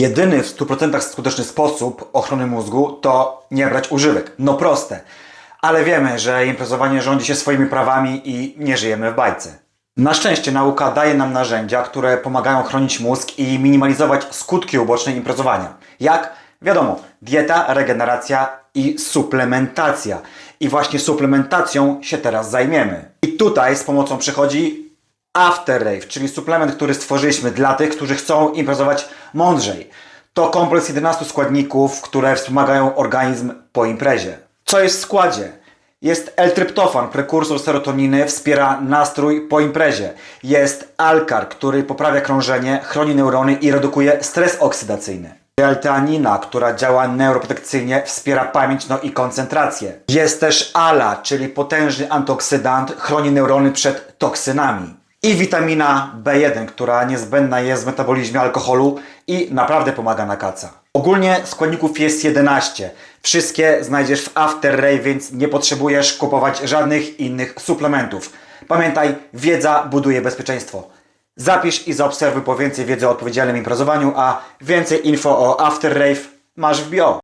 Jedyny w 100% skuteczny sposób ochrony mózgu to nie brać używek. No proste. Ale wiemy, że imprezowanie rządzi się swoimi prawami i nie żyjemy w bajce. Na szczęście nauka daje nam narzędzia, które pomagają chronić mózg i minimalizować skutki uboczne imprezowania. Jak? Wiadomo, dieta, regeneracja i suplementacja. I właśnie suplementacją się teraz zajmiemy. I tutaj z pomocą przychodzi After Rave, czyli suplement, który stworzyliśmy dla tych, którzy chcą imprezować mądrzej. To kompleks 11 składników, które wspomagają organizm po imprezie. Co jest w składzie? Jest L-tryptofan, prekursor serotoniny, wspiera nastrój po imprezie. Jest Alkar, który poprawia krążenie, chroni neurony i redukuje stres oksydacyjny. L-teanina, która działa neuroprotekcyjnie, wspiera pamięć no i koncentrację. Jest też ALA, czyli potężny antyoksydant, chroni neurony przed toksynami. I witamina B1, która niezbędna jest w metabolizmie alkoholu i naprawdę pomaga na kaca. Ogólnie składników jest 11. Wszystkie znajdziesz w After Ray, więc nie potrzebujesz kupować żadnych innych suplementów. Pamiętaj, wiedza buduje bezpieczeństwo. Zapisz i zaobserwuj po więcej wiedzy o odpowiedzialnym imprezowaniu, a więcej info o After Rave masz w bio.